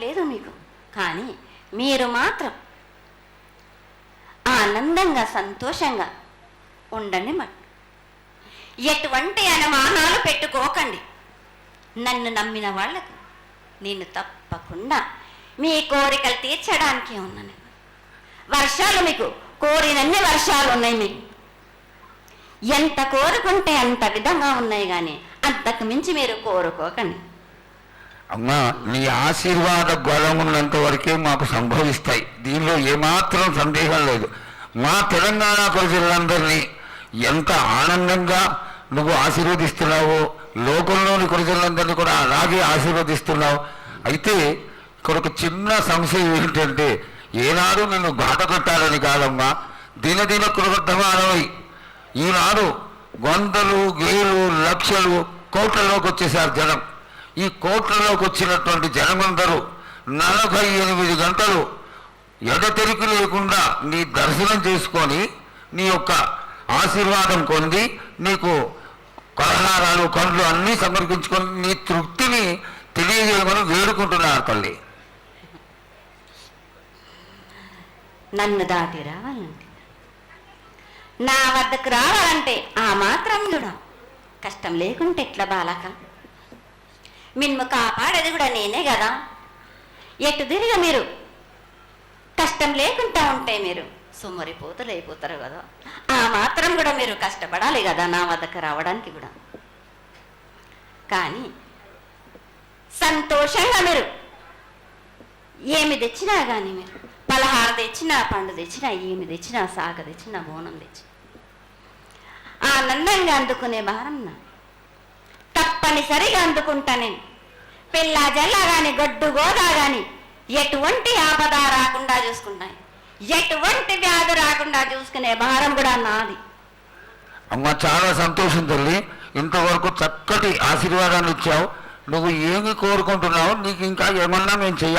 లేదు మీకు. కానీ మీరు మాత్రం ఆనందంగా సంతోషంగా ఉండండి మరి. ఎటువంటి అనుమానాలు పెట్టుకోకండి. నన్ను నమ్మిన వాళ్ళకు నేను తప్పకుండా మీ కోరికలు తీర్చడానికి ఉన్నాను. వర్షాలు మీకు కోరినన్ని వర్షాలు ఉన్నాయి మీకు. ఎంత కోరుకుంటే అంత విధంగా ఉన్నాయి కానీ అంతకు మించి మీరు కోరుకోకండి. అమ్మా నీ ఆశీర్వాద బలం ఉన్నంత వరకే మాకు సంభవిస్తాయి. దీనిలో ఏమాత్రం సందేహం లేదు. మా తెలంగాణ ప్రజలందరినీ ఎంత ఆనందంగా నువ్వు ఆశీర్వదిస్తున్నావో లోకంలోని ప్రజలందరినీ కూడా అలాగే ఆశీర్వదిస్తున్నావు. అయితే ఇక్కడ ఒక చిన్న సంశయం ఏంటంటే ఏనాడు నిన్ను గాట కొట్టాలని కాదమ్మా దినదిన కృతజ్ఞమానమై ఈనాడు వందలు వేలు లక్షలు కోట్లలోకి వచ్చేసారు జనం. ఈ కోట్లలోకి వచ్చినటువంటి జనమందరూ నలభై ఎనిమిది గంటలు ఎడతెరికి లేకుండా నీ దర్శనం చేసుకొని నీ యొక్క ఆశీర్వాదం పొంది నీకు పలహారాలు కండ్లు అన్నీ సమర్పించుకొని నీ తృప్తిని తెలియజేయమని వేడుకుంటున్నారు తల్లి. నన్ను దాటి రావాలంటే నా వద్దకు రావాలంటే ఆ మాత్రం కూడా కష్టం లేకుంటే ఎట్లా బాలక? మిన్ను కాపాడేది కూడా నేనే కదా. ఎటు తిరిగ మీరు? కష్టం లేకుండా ఉంటే మీరు సుమ్మరి పూతలు అయిపోతారు కదా. ఆ మాత్రం కూడా మీరు కష్టపడాలి కదా నా వద్దకు రావడానికి కూడా. కానీ సంతోషంగా మీరు ఏమి తెచ్చినా కానీ మీరు పలహార తెచ్చినా పండు తెచ్చినా ఏమి తెచ్చినా సాగ తెచ్చినా బోనం తెచ్చి ఆనందంగా అందుకునే భారం నా తప్పనిసరిగా అందుకుంటా నేను. పిల్ల జల్ల గాని గొడ్డు గోదా గాని ఎటువంటి ఆపద రాకుండా చూసుకుంటాను ఎటువంటి వ్యాధి రాకుండా చూసుకునే భారం కూడా నాది. అమ్మ చాలా సంతోషం తల్లి. ఇంతవరకు చక్కటి ఆశీర్వాదాన్ని ఇచ్చావు. నువ్వు ఏమి కోరుకుంటున్నావు నీకు ఇంకా ఏమన్నా మేము చెయ్యాలి